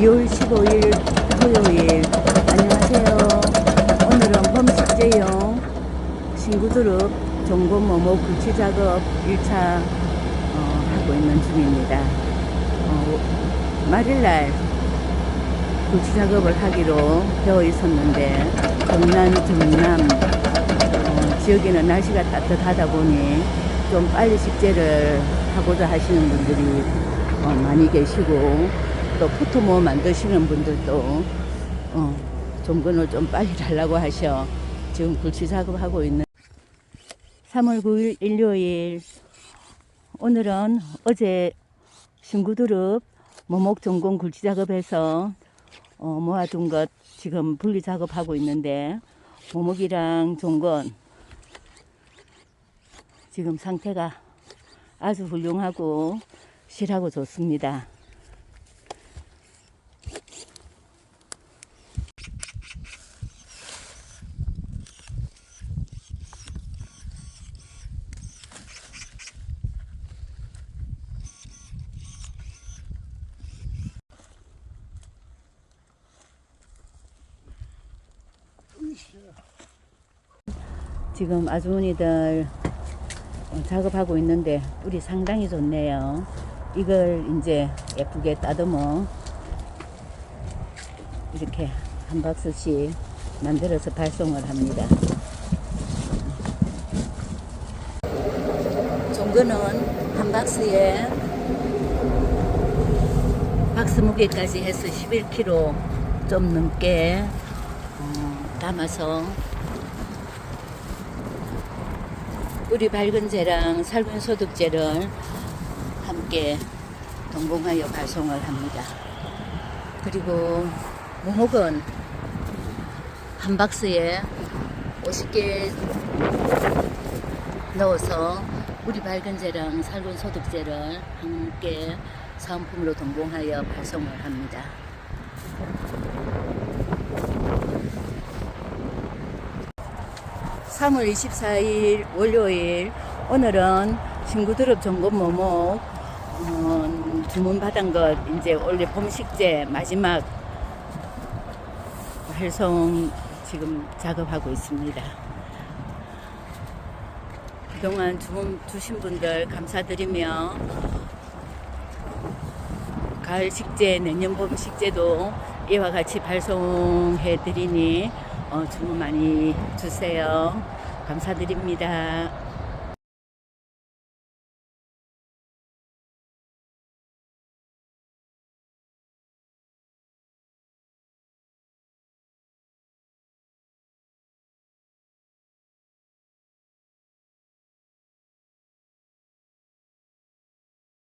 2월 15일 토요일 안녕하세요. 오늘은 범식제용 신구드룹 종금 모모 굴치 작업 1차 어, 하고 있는 중입니다. 어, 말일날 굴치 작업을 하기로 되어 있었는데 경남, 전남 어, 지역에는 날씨가 따뜻하다 보니 좀 빨리 식재를 하고자 하시는 분들이 어, 많이 계시고 또 포토모 만드시는 분들도 어, 종근을 좀 빨리 달라고 하셔. 지금 굴치 작업하고 있는. 3월 9일 일요일. 오늘은 어제 신구드룹 모목 전공 굴치 작업해서 어, 모아둔 것 지금 분리 작업하고 있는데 모목이랑 종건 지금 상태가 아주 훌륭하고 실하고 좋습니다. 지금 아주머니들 어, 작업하고 있는데 뿔이 상당히 좋네요. 이걸 이제 예쁘게 따듬어 이렇게 한 박스씩 만들어서 발송을 합니다. 종근은 한 박스에 박스 무게까지 해서 11kg 좀 넘게 어, 담아서 뿌리 밝은 재랑 살균 소독제를 함께 동봉하여 발송을 합니다. 그리고 모목은 한 박스에 50개 넣어서 뿌리 밝은 재랑 살균 소독제를 함께 사은품으로 동봉하여 발송을 합니다. 삼월 24일 월요일 오늘은 친구드럽 점검 모목 어, 주문 받은 것 이제 원래 봄식재 마지막 활성 지금 작업하고 있습니다. 그동안 주문 주신 분들 감사드리며 가을 식재 내년 봄 식재도 이와 같이 발송해 드리니 어, 주문 많이 주세요. 감사드립니다.